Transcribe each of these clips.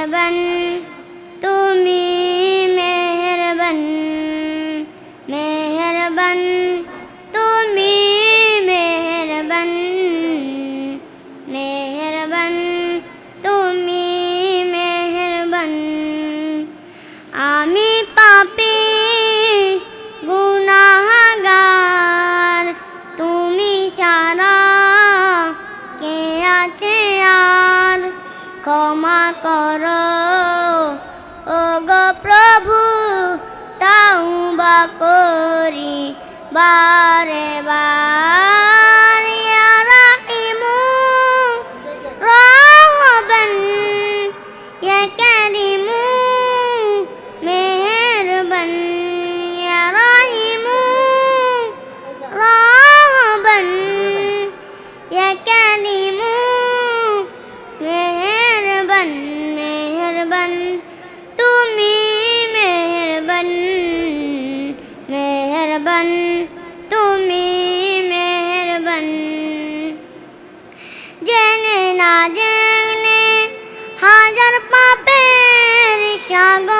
মেহরবান তুমি মেহরবন মেহরবন তুমি মেহরবন মেহরবান। বারে বার রাহিমু রহবান ইয়া কারিমু মেহেরবান ইয়া পাপের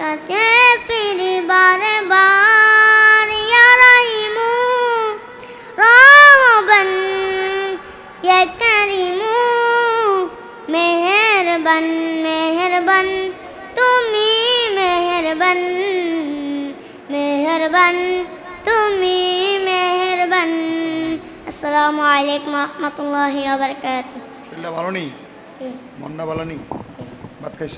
কাছে ফিরি বারে ইয়া রাহিমু রহবান ইয়া কারিমু মেহেরবান মেহেরবান তুমি মেহেরবান মেহেরবান তুমি মেহেরবান। আসসালামু আলাইকুম রহমতুল্লাহি ওয়া বারাকাতুহু। ভালো নেই? মনটা ভালো নেই? ভাত খাইছ?